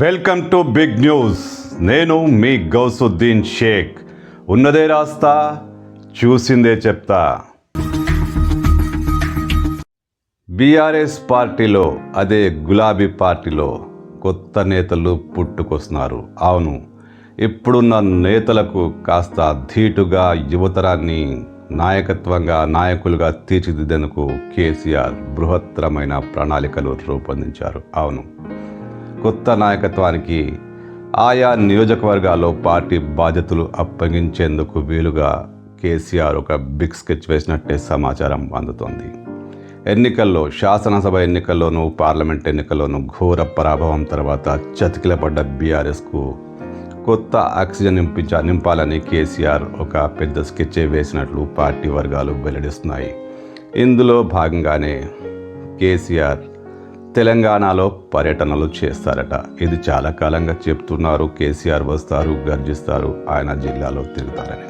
Welcome to big news. నేను మీ గౌసుద్దీన్ షేక్. ఉన్నదే రాస్తా చూసిందే చెప్తా. బీఆర్ఎస్ పార్టీలో అదే గులాబీ పార్టీలో కొత్త నేతలు పుట్టుకొస్తున్నారు. అవును ఇప్పుడున్న నేతలకు కాస్త ధీటుగా యువతరాన్ని నాయకత్వంగా నాయకులుగా తీర్చిదిద్దేందుకు కేసీఆర్ బృహత్తరమైన ప్రణాళికలు రూపొందించారు. అవును. కొత్త నాయకత్వానికి ఆయా నియోజకవర్గాల్లో పార్టీ బాధ్యతలు అప్పగించేందుకు వీలుగా కేసీఆర్ ఒక బిగ్ స్కెచ్ వేసినట్టే సమాచారం అందుతోంది. ఎన్నికల్లో శాసనసభ ఎన్నికల్లోనూ పార్లమెంట్ ఎన్నికల్లోనూ ఘోర పరాభవం తర్వాత చతికిలపడ్డ బీఆర్ఎస్కు కొత్త ఆక్సిజన్ నింపించ నింపాలని కేసీఆర్ ఒక పెద్ద స్కెచ్ వేసినట్లు పార్టీ వర్గాలు వెల్లడిస్తున్నాయి. ఇందులో భాగంగానే కేసీఆర్ తెలంగాణలో పర్యటనలు చేస్తారట. ఇది చాలా కాలంగా చెప్తున్నారు కేసీఆర్ వస్తారు గర్జిస్తారు ఆయన జిల్లాలో తిరుగుతారని.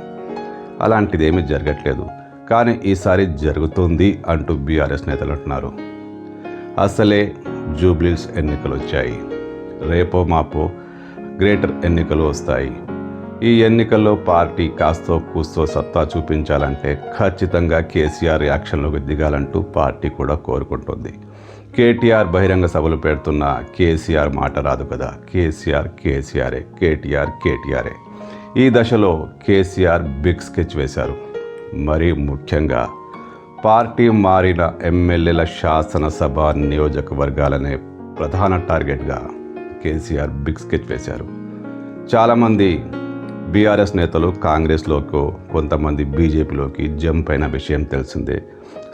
అలాంటిదేమీ జరగట్లేదు. కానీ ఈసారి జరుగుతుంది అంటూ బీఆర్ఎస్ నేతలు అంటున్నారు. అసలే జూబ్లీస్ ఎన్నికలు వచ్చాయి రేపో మాపో గ్రేటర్ ఎన్నికలు వస్తాయి. ఈ ఎన్నికల్లో పార్టీ కాస్తో కూస్తో సత్తా చూపించాలంటే ఖచ్చితంగా కేసీఆర్ యాక్షన్లోకి దిగాలంటూ పార్టీ కూడా కోరుకుంటుంది. కేటీఆర్ బహిరంగ సభలు పెడుతున్న కేసీఆర్ మాట రాదు కదా. కేసీఆర్ కేసీఆరే కేటీఆర్ కేటీఆరే. ఈ దశలో కేసీఆర్ బిగ్ స్కెచ్ వేశారు. మరీ ముఖ్యంగా పార్టీ మారిన ఎమ్మెల్యేల శాసనసభ నియోజకవర్గాలనే ప్రధాన టార్గెట్గా కేసీఆర్ బిగ్ స్కెచ్ వేశారు. చాలామంది బీఆర్ఎస్ నేతలు కాంగ్రెస్లోకి కొంతమంది బీజేపీలోకి జంప్ అయిన విషయం తెలిసిందే.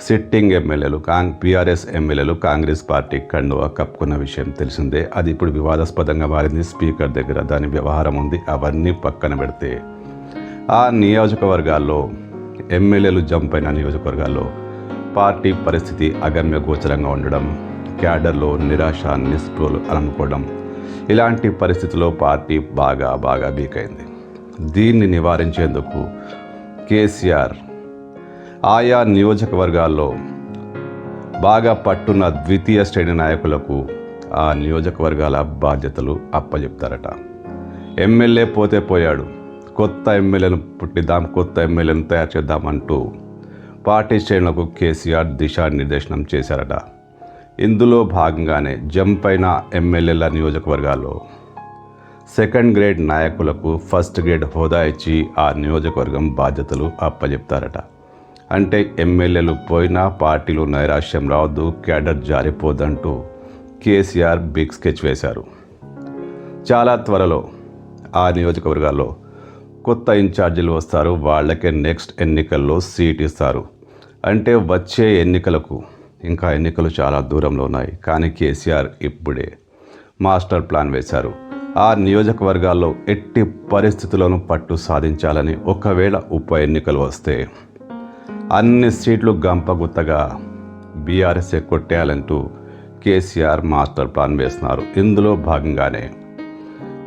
సిట్టింగ్ ఎమ్మెల్యేలు కాంగ్ బీఆర్ఎస్ ఎమ్మెల్యేలు కాంగ్రెస్ పార్టీ కండువా కప్పుకున్న విషయం తెలిసిందే. అది ఇప్పుడు వివాదాస్పదంగా మారింది. స్పీకర్ దగ్గర దాని వ్యవహారం ఉంది. అవన్నీ పక్కన పెడితే. ఆ నియోజకవర్గాల్లో ఎమ్మెల్యేలు జంప్ అయిన నియోజకవర్గాల్లో పార్టీ పరిస్థితి అగమ్య గోచరంగా ఉండడం క్యాడర్లో నిరాశ నిస్పృహలు అనుకోవడం ఇలాంటి పరిస్థితుల్లో పార్టీ బాగా బాగా వీక్ అయింది. దీన్ని నివారించేందుకు కేసీఆర్ ఆయా నియోజకవర్గాల్లో బాగా పట్టున్న ద్వితీయ శ్రేణి నాయకులకు ఆ నియోజకవర్గాల బాధ్యతలు అప్పజెప్తారట. ఎమ్మెల్యే పోతే పోయాడు. కొత్త ఎమ్మెల్యేను పుట్టిద్దాం కొత్త ఎమ్మెల్యేను తయారు చేద్దామంటూ పార్టీ శ్రేణులకు కేసీఆర్ దిశానిర్దేశనం చేశారట. ఇందులో భాగంగానే జంప్ అయిన ఎమ్మెల్యేల నియోజకవర్గాల్లో సెకండ్ గ్రేడ్ నాయకులకు ఫస్ట్ గ్రేడ్ హోదా ఇచ్చి ఆ నియోజకవర్గం బాధ్యతలు అప్పజెప్తారట. అంటే ఎమ్మెల్యేలు పోయినా పార్టీలు నైరాశ్యం రావద్దు క్యాడర్ జారిపోదంటూ కేసీఆర్ బిగ్ స్కెచ్ వేశారు. చాలా త్వరలో ఆ నియోజకవర్గాల్లో కొత్త ఇన్ఛార్జీలు వస్తారు వాళ్ళకే నెక్స్ట్ ఎన్నికల్లో సీట్ ఇస్తారు. అంటే వచ్చే ఎన్నికలకు ఇంకా ఎన్నికలు చాలా దూరంలో ఉన్నాయి కానీ కేసీఆర్ ఇప్పుడే మాస్టర్ ప్లాన్ వేశారు. ఆ నియోజకవర్గాల్లో ఎట్టి పరిస్థితుల్లోనూ పట్టు సాధించాలని ఒకవేళ ఉప ఎన్నికలు వస్తే అన్ని సీట్లు గంపగుత్తగా బీఆర్ఎస్ఏ కొట్టేయాలంటూ కేసీఆర్ మాస్టర్ ప్లాన్ వేస్తున్నారు. ఇందులో భాగంగానే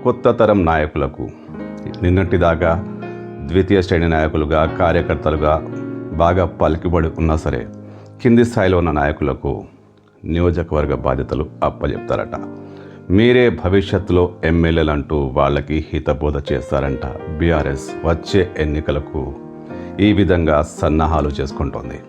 కొత్త తరం నాయకులకు నిన్నటిదాకా ద్వితీయ శ్రేణి నాయకులుగా కార్యకర్తలుగా బాగా పలికిబడి ఉన్నా సరే కింది స్థాయిలో ఉన్న నాయకులకు నియోజకవర్గ బాధ్యతలు అప్పజెప్తారట. మీరే భవిష్యత్తులో ఎమ్మెల్యేలు అంటూ వాళ్ళకి హితబోధ చేస్తారంట. బీఆర్ఎస్ వచ్చే ఎన్నికలకు ఈ విధంగా సన్నాహాలు చేసుకుంటోంది.